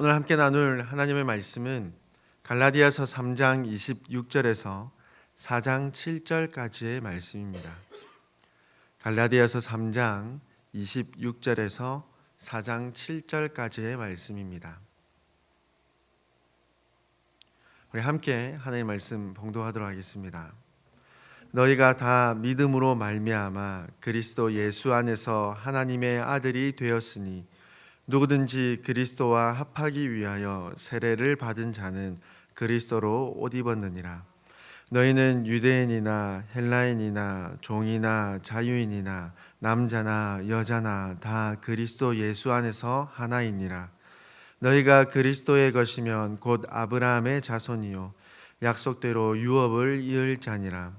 오늘 함께 나눌 하나님의 말씀은 갈라디아서 3장 26절에서 4장 7절까지의 말씀입니다. 갈라디아서 3장 26절에서 4장 7절까지의 말씀입니다. 우리 함께 하나님의 말씀 봉독하도록 하겠습니다. 너희가 다 믿음으로 말미암아 그리스도 예수 안에서 하나님의 아들이 되었으니 누구든지 그리스도와 합하기 위하여 세례를 받은 자는 그리스도로 옷 입었느니라. 너희는 유대인이나 헬라인이나 종이나 자유인이나 남자나 여자나 다 그리스도 예수 안에서 하나이니라. 너희가 그리스도의 것이면 곧 아브라함의 자손이요 약속대로 유업을 이을 자니라.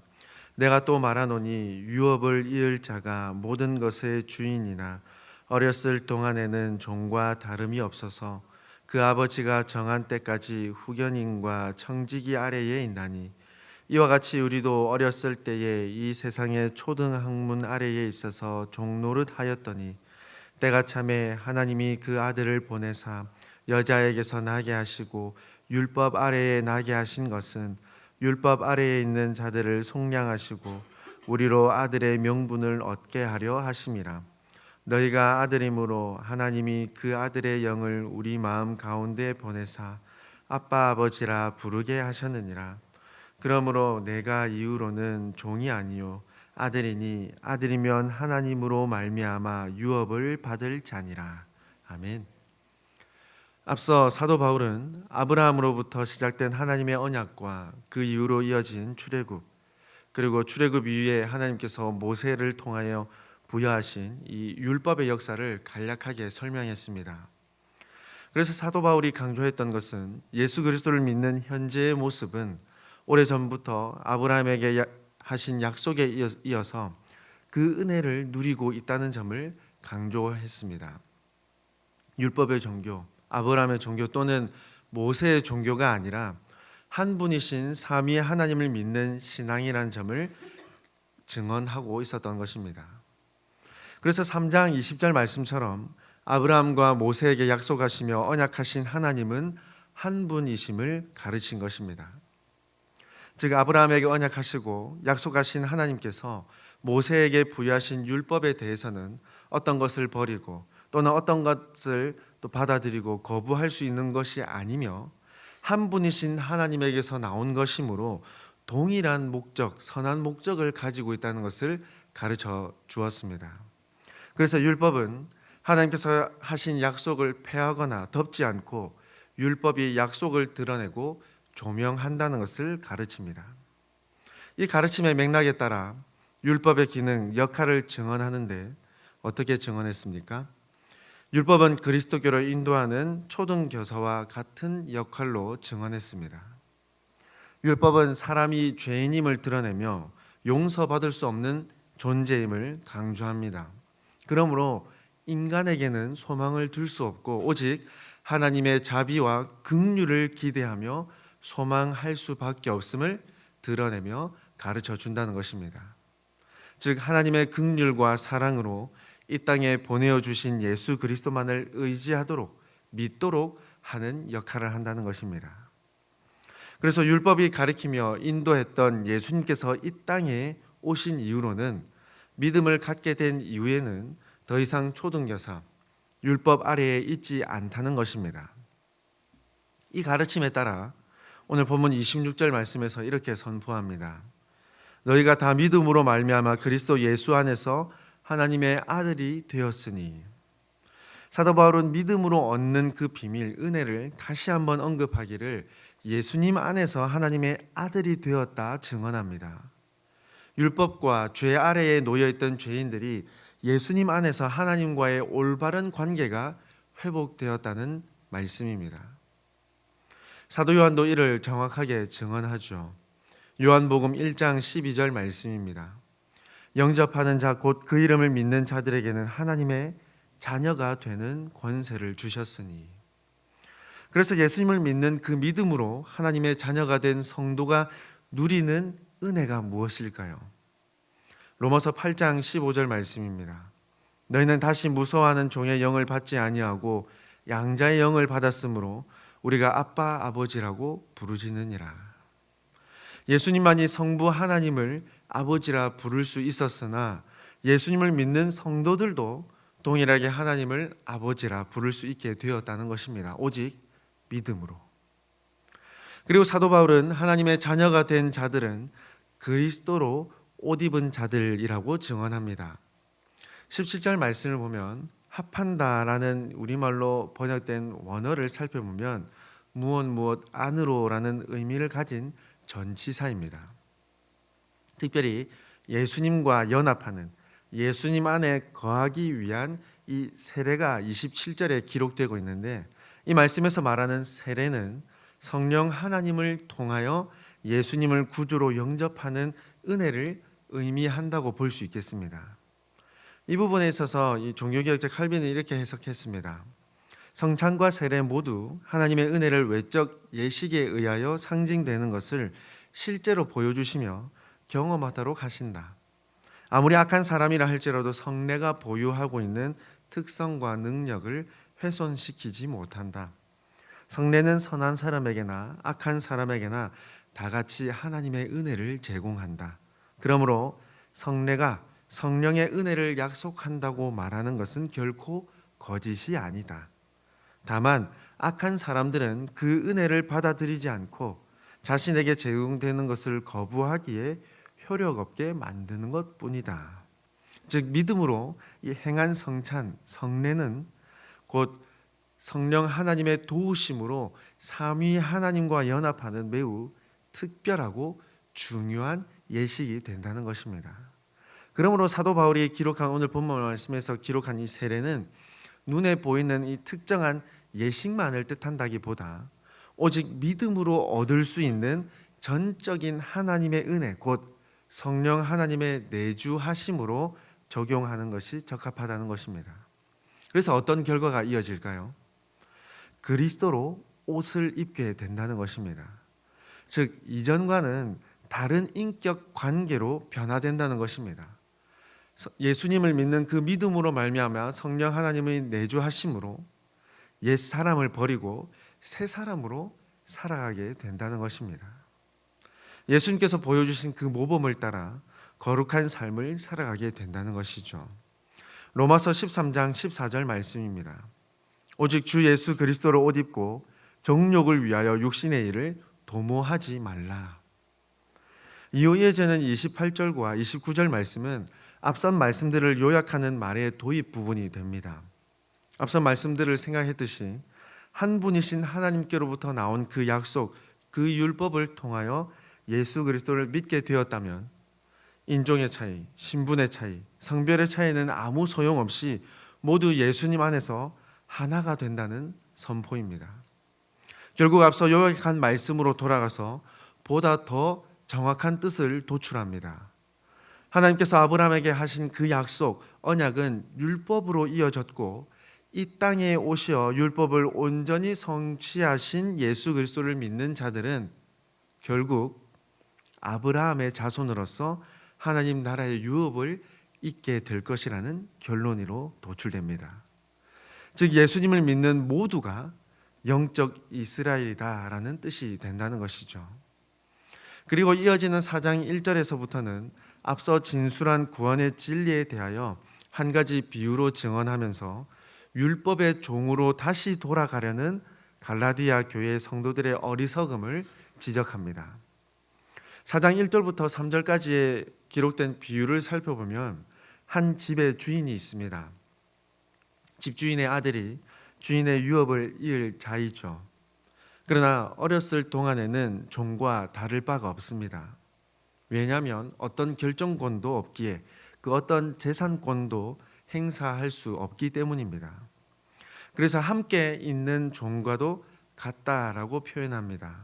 내가 또 말하노니 유업을 이을 자가 모든 것의 주인이나 어렸을 동안에는 종과 다름이 없어서 그 아버지가 정한 때까지 후견인과 청지기 아래에 있나니 이와 같이 우리도 어렸을 때에 이 세상의 초등 학문 아래에 있어서 종노릇 하였더니 때가 참에 하나님이 그 아들을 보내사 여자에게서 나게 하시고 율법 아래에 나게 하신 것은 율법 아래에 있는 자들을 속량하시고 우리로 아들의 명분을 얻게 하려 하심이라 너희가 아들이므로 하나님이 그 아들의 영을 우리 마음 가운데 보내사 아빠 아버지라 부르게 하셨느니라 그러므로 내가 이후로는 종이 아니요 아들이니 아들이면 하나님으로 말미암아 유업을 받을 자니라 아멘. 앞서 사도 바울은 아브라함으로부터 시작된 하나님의 언약과 그 이후로 이어진 출애굽 그리고 출애굽 이후에 하나님께서 모세를 통하여 부여하신 이 율법의 역사를 간략하게 설명했습니다. 그래서 사도 바울이 강조했던 것은 예수 그리스도를 믿는 현재의 모습은 오래 전부터 아브라함에게 하신 약속에 이어서 그 은혜를 누리고 있다는 점을 강조했습니다. 율법의 종교, 아브라함의 종교 또는 모세의 종교가 아니라 한 분이신 삼위의 하나님을 믿는 신앙이라는 점을 증언하고 있었던 것입니다. 그래서 3장 20절 말씀처럼 아브라함과 모세에게 약속하시며 언약하신 하나님은 한 분이심을 가르친 것입니다. 즉 아브라함에게 언약하시고 약속하신 하나님께서 모세에게 부여하신 율법에 대해서는 어떤 것을 버리고 또는 어떤 것을 또 받아들이고 거부할 수 있는 것이 아니며 한 분이신 하나님에게서 나온 것이므로 동일한 목적, 선한 목적을 가지고 있다는 것을 가르쳐 주었습니다. 그래서 율법은 하나님께서 하신 약속을 폐하거나 덮지 않고 율법이 약속을 드러내고 조명한다는 것을 가르칩니다. 이 가르침의 맥락에 따라 율법의 기능, 역할을 증언하는데 어떻게 증언했습니까? 율법은 그리스도교를 인도하는 초등 교사와 같은 역할로 증언했습니다. 율법은 사람이 죄인임을 드러내며 용서받을 수 없는 존재임을 강조합니다. 그러므로 인간에게는 소망을 둘 수 없고 오직 하나님의 자비와 긍휼을 기대하며 소망할 수밖에 없음을 드러내며 가르쳐 준다는 것입니다. 즉 하나님의 긍휼과 사랑으로 이 땅에 보내어 주신 예수 그리스도만을 의지하도록 믿도록 하는 역할을 한다는 것입니다. 그래서 율법이 가리키며 인도했던 예수님께서 이 땅에 오신 이후로는 믿음을 갖게 된 이후에는 더 이상 초등교사 율법 아래에 있지 않다는 것입니다. 이 가르침에 따라 오늘 본문 26절 말씀에서 이렇게 선포합니다. 너희가 다 믿음으로 말미암아 그리스도 예수 안에서 하나님의 아들이 되었으니 사도 바울은 믿음으로 얻는 그 비밀 은혜를 다시 한번 언급하기를 예수님 안에서 하나님의 아들이 되었다 증언합니다. 율법과 죄 아래에 놓여 있던 죄인들이 예수님 안에서 하나님과의 올바른 관계가 회복되었다는 말씀입니다. 사도 요한도 이를 정확하게 증언하죠. 요한복음 1장 12절 말씀입니다. 영접하는 자 곧 그 이름을 믿는 자들에게는 하나님의 자녀가 되는 권세를 주셨으니 그래서 예수님을 믿는 그 믿음으로 하나님의 자녀가 된 성도가 누리는 은혜가 무엇일까요? 로마서 8장 15절 말씀입니다. 너희는 다시 무서워하는 종의 영을 받지 아니하고 양자의 영을 받았으므로 우리가 아빠 아버지라고 부르짖느니라. 예수님만이 성부 하나님을 아버지라 부를 수 있었으나 예수님을 믿는 성도들도 동일하게 하나님을 아버지라 부를 수 있게 되었다는 것입니다. 오직 믿음으로. 그리고 사도 바울은 하나님의 자녀가 된 자들은 그리스도로 옷 입은 자들이라고 증언합니다. 17절 말씀을 보면 합한다라는 우리말로 번역된 원어를 살펴보면 무엇 무엇 안으로라는 의미를 가진 전치사입니다. 특별히 예수님과 연합하는 예수님 안에 거하기 위한 이 세례가 27절에 기록되고 있는데 이 말씀에서 말하는 세례는 성령 하나님을 통하여 예수님을 구주로 영접하는 은혜를 의미한다고 볼 수 있겠습니다. 이 부분에 있어서 이 종교개혁자 칼빈은 이렇게 해석했습니다. 성찬과 세례 모두 하나님의 은혜를 외적 예식에 의하여 상징되는 것을 실제로 보여주시며 경험하도록 하신다. 아무리 악한 사람이라 할지라도 성례가 보유하고 있는 특성과 능력을 훼손시키지 못한다. 성례는 선한 사람에게나 악한 사람에게나 다 같이 하나님의 은혜를 제공한다. 그러므로 성례가 성령의 은혜를 약속한다고 말하는 것은 결코 거짓이 아니다. 다만 악한 사람들은 그 은혜를 받아들이지 않고 자신에게 제공되는 것을 거부하기에 효력 없게 만드는 것뿐이다. 즉 믿음으로 이 행한 성찬 성례는 곧 성령 하나님의 도우심으로 삼위 하나님과 연합하는 매우 특별하고 중요한 예식이 된다는 것입니다. 그러므로 사도 바울이 기록한 오늘 본문 말씀에서 기록한 이 세례는 눈에 보이는 이 특정한 예식만을 뜻한다기보다 오직 믿음으로 얻을 수 있는 전적인 하나님의 은혜 곧 성령 하나님의 내주하심으로 적용하는 것이 적합하다는 것입니다. 그래서 어떤 결과가 이어질까요? 그리스도로 옷을 입게 된다는 것입니다. 즉 이전과는 다른 인격 관계로 변화된다는 것입니다. 예수님을 믿는 그 믿음으로 말미암아 성령 하나님의 내주하심으로 옛 사람을 버리고 새 사람으로 살아가게 된다는 것입니다. 예수님께서 보여주신 그 모범을 따라 거룩한 삶을 살아가게 된다는 것이죠. 로마서 13장 14절 말씀입니다. 오직 주 예수 그리스도로 옷 입고 정욕을 위하여 육신의 일을 도모하지 말라. 이어져는 28절과 29절 말씀은 앞선 말씀들을 요약하는 말의 도입 부분이 됩니다. 앞선 말씀들을 생각했듯이 한 분이신 하나님께로부터 나온 그 약속, 그 율법을 통하여 예수 그리스도를 믿게 되었다면 인종의 차이, 신분의 차이, 성별의 차이는 아무 소용없이 모두 예수님 안에서 하나가 된다는 선포입니다. 결국 앞서 요약한 말씀으로 돌아가서 보다 더 정확한 뜻을 도출합니다. 하나님께서 아브라함에게 하신 그 약속, 언약은 율법으로 이어졌고 이 땅에 오시어 율법을 온전히 성취하신 예수 그리스도를 믿는 자들은 결국 아브라함의 자손으로서 하나님 나라의 유업을 잊게 될 것이라는 결론으로 도출됩니다. 즉 예수님을 믿는 모두가 영적 이스라엘이다라는 뜻이 된다는 것이죠. 그리고 이어지는 4장 1절에서부터는 앞서 진술한 구원의 진리에 대하여 한 가지 비유로 증언하면서 율법의 종으로 다시 돌아가려는 갈라디아 교회 성도들의 어리석음을 지적합니다. 4장 1절부터 3절까지의 기록된 비유를 살펴보면 한 집의 주인이 있습니다. 집주인의 아들이 주인의 유업을 이을 자이죠. 그러나 어렸을 동안에는 종과 다를 바가 없습니다. 왜냐하면 어떤 결정권도 없기에 그 어떤 재산권도 행사할 수 없기 때문입니다. 그래서 함께 있는 종과도 같다라고 표현합니다.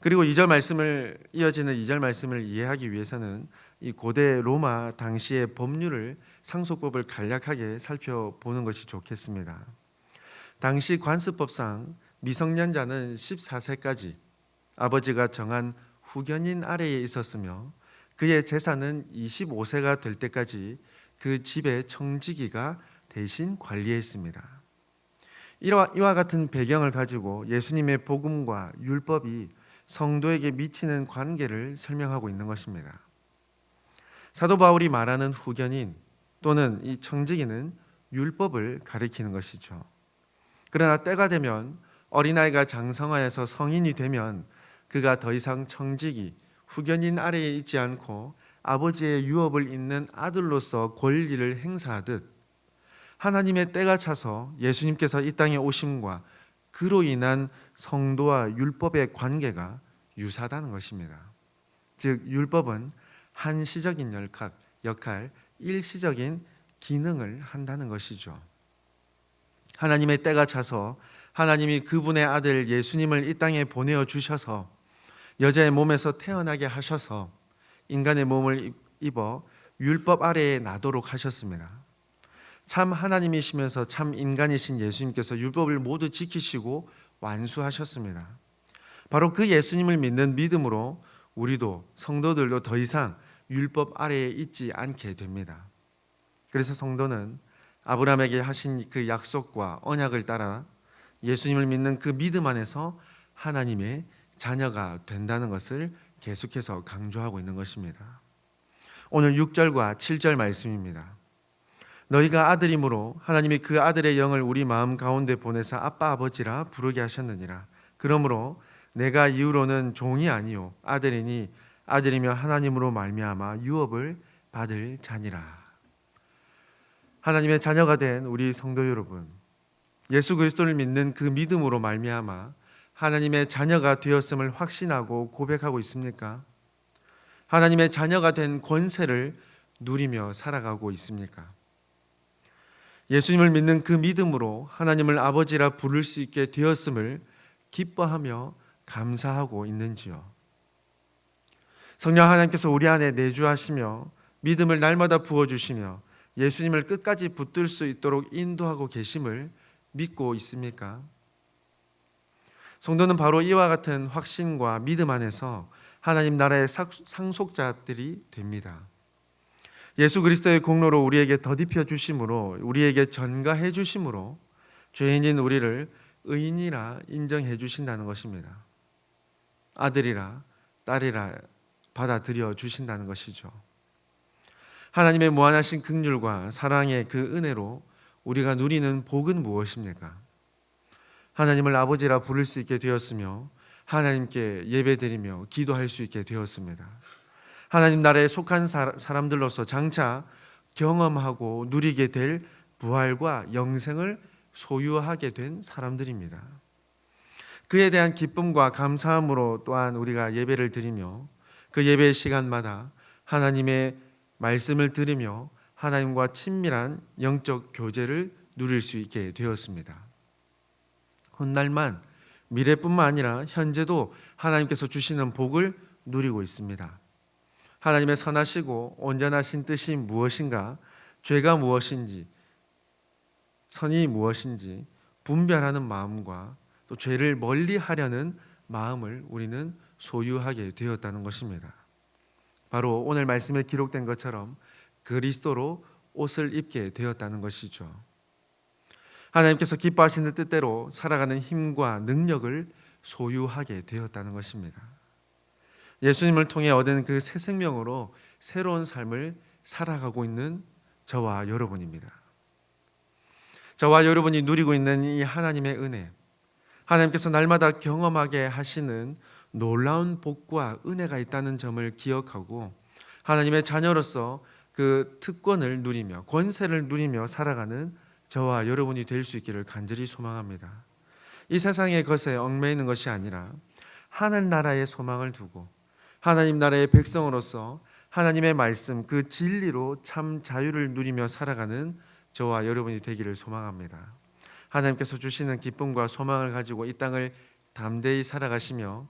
그리고 2절 말씀을 이어지는 2절 말씀을 이해하기 위해서는 이 고대 로마 당시의 법률을 상속법을 간략하게 살펴보는 것이 좋겠습니다. 당시 관습법상 미성년자는 14세까지 아버지가 정한 후견인 아래에 있었으며 그의 재산은 25세가 될 때까지 그 집의 청지기가 대신 관리했습니다. 이와, 이와 같은 배경을 가지고 예수님의 복음과 율법이 성도에게 미치는 관계를 설명하고 있는 것입니다. 사도 바울이 말하는 후견인 또는 이 청지기는 율법을 가리키는 것이죠. 그러나 때가 되면 어린아이가 장성하여서 성인이 되면 그가 더 이상 청지기, 후견인 아래에 있지 않고 아버지의 유업을 잇는 아들로서 권리를 행사하듯 하나님의 때가 차서 예수님께서 이 땅에 오심과 그로 인한 성도와 율법의 관계가 유사하다는 것입니다. 즉 율법은 한시적인 역할, 일시적인 기능을 한다는 것이죠. 하나님의 때가 차서 하나님이 그분의 아들 예수님을 이 땅에 보내어 주셔서 여자의 몸에서 태어나게 하셔서 인간의 몸을 입어 율법 아래에 나도록 하셨습니다. 참 하나님이시면서 참 인간이신 예수님께서 율법을 모두 지키시고 완수하셨습니다. 바로 그 예수님을 믿는 믿음으로 우리도 성도들도 더 이상 율법 아래에 있지 않게 됩니다. 그래서 성도는 아브라함에게 하신 그 약속과 언약을 따라 예수님을 믿는 그 믿음 안에서 하나님의 자녀가 된다는 것을 계속해서 강조하고 있는 것입니다. 오늘 6절과 7절 말씀입니다. 너희가 아들이므로 하나님이 그 아들의 영을 우리 마음 가운데 보내사 아빠 아버지라 부르게 하셨느니라. 그러므로 내가 이후로는 종이 아니요 아들이니 아들이며 하나님으로 말미암아 유업을 받을 자니라. 하나님의 자녀가 된 우리 성도 여러분, 예수 그리스도를 믿는 그 믿음으로 말미암아 하나님의 자녀가 되었음을 확신하고 고백하고 있습니까? 하나님의 자녀가 된 권세를 누리며 살아가고 있습니까? 예수님을 믿는 그 믿음으로 하나님을 아버지라 부를 수 있게 되었음을 기뻐하며 감사하고 있는지요? 성령 하나님께서 우리 안에 내주하시며 믿음을 날마다 부어주시며 예수님을 끝까지 붙들 수 있도록 인도하고 계심을 믿고 있습니까? 성도는 바로 이와 같은 확신과 믿음 안에서 하나님 나라의 상속자들이 됩니다. 예수 그리스도의 공로로 우리에게 더딥혀 주심으로 우리에게 전가해 주심으로 죄인인 우리를 의인이라 인정해 주신다는 것입니다. 아들이라 딸이라 받아들여 주신다는 것이죠. 하나님의 무한하신 긍휼과 사랑의 그 은혜로 우리가 누리는 복은 무엇입니까? 하나님을 아버지라 부를 수 있게 되었으며 하나님께 예배드리며 기도할 수 있게 되었습니다. 하나님 나라에 속한 사람들로서 장차 경험하고 누리게 될 부활과 영생을 소유하게 된 사람들입니다. 그에 대한 기쁨과 감사함으로 또한 우리가 예배를 드리며 그 예배 시간마다 하나님의 말씀을 들으며 하나님과 친밀한 영적 교제를 누릴 수 있게 되었습니다. 훗날만 미래뿐만 아니라 현재도 하나님께서 주시는 복을 누리고 있습니다. 하나님의 선하시고 온전하신 뜻이 무엇인가, 죄가 무엇인지, 선이 무엇인지 분별하는 마음과 또 죄를 멀리 하려는 마음을 우리는 소유하게 되었다는 것입니다. 바로 오늘 말씀에 기록된 것처럼 그리스도로 옷을 입게 되었다는 것이죠. 하나님께서 기뻐하시는 뜻대로 살아가는 힘과 능력을 소유하게 되었다는 것입니다. 예수님을 통해 얻은 그 새 생명으로 새로운 삶을 살아가고 있는 저와 여러분입니다. 저와 여러분이 누리고 있는 이 하나님의 은혜, 하나님께서 날마다 경험하게 하시는 놀라운 복과 은혜가 있다는 점을 기억하고 하나님의 자녀로서 그 특권을 누리며 권세를 누리며 살아가는 저와 여러분이 될 수 있기를 간절히 소망합니다. 이 세상의 것에 얽매이는 것이 아니라 하늘 나라의 소망을 두고 하나님 나라의 백성으로서 하나님의 말씀 그 진리로 참 자유를 누리며 살아가는 저와 여러분이 되기를 소망합니다. 하나님께서 주시는 기쁨과 소망을 가지고 이 땅을 담대히 살아가시며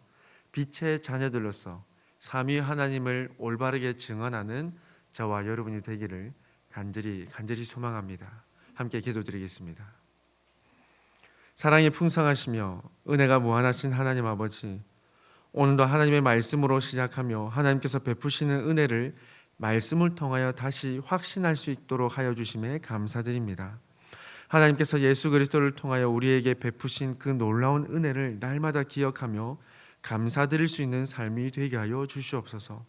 빛의 자녀들로서 삼위 하나님을 올바르게 증언하는 저와 여러분이 되기를 간절히 간절히 소망합니다. 함께 기도드리겠습니다. 사랑이 풍성하시며 은혜가 무한하신 하나님 아버지 오늘도 하나님의 말씀으로 시작하며 하나님께서 베푸시는 은혜를 말씀을 통하여 다시 확신할 수 있도록 하여 주심에 감사드립니다. 하나님께서 예수 그리스도를 통하여 우리에게 베푸신 그 놀라운 은혜를 날마다 기억하며 감사드릴 수 있는 삶이 되게 하여 주시옵소서.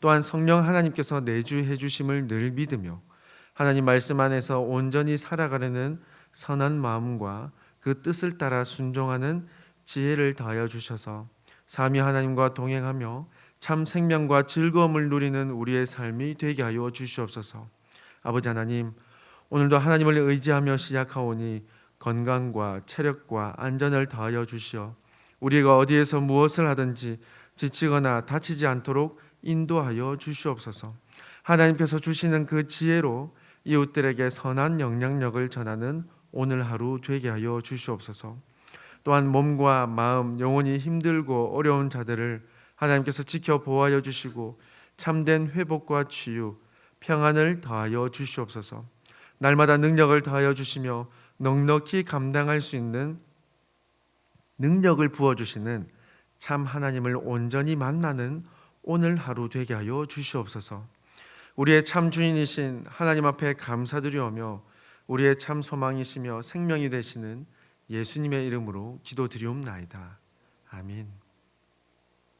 또한 성령 하나님께서 내주해 주심을 늘 믿으며 하나님 말씀 안에서 온전히 살아가려는 선한 마음과 그 뜻을 따라 순종하는 지혜를 더하여 주셔서 삼위 하나님과 동행하며 참 생명과 즐거움을 누리는 우리의 삶이 되게 하여 주시옵소서. 아버지 하나님, 오늘도 하나님을 의지하며 시작하오니 건강과 체력과 안전을 더하여 주시어 우리가 어디에서 무엇을 하든지 지치거나 다치지 않도록 인도하여 주시옵소서. 하나님께서 주시는 그 지혜로 이웃들에게 선한 영향력을 전하는 오늘 하루 되게 하여 주시옵소서. 또한 몸과 마음, 영혼이 힘들고 어려운 자들을 하나님께서 지켜 보호하여 주시고 참된 회복과 치유, 평안을 더하여 주시옵소서. 날마다 능력을 더하여 주시며 넉넉히 감당할 수 있는 능력을 부어 주시는 참 하나님을 온전히 만나는 오늘 하루 되게 하여 주시옵소서. 우리의 참 주인이신 하나님 앞에 감사드리오며 우리의 참 소망이시며 생명이 되시는 예수님의 이름으로 기도드리옵나이다. 아멘.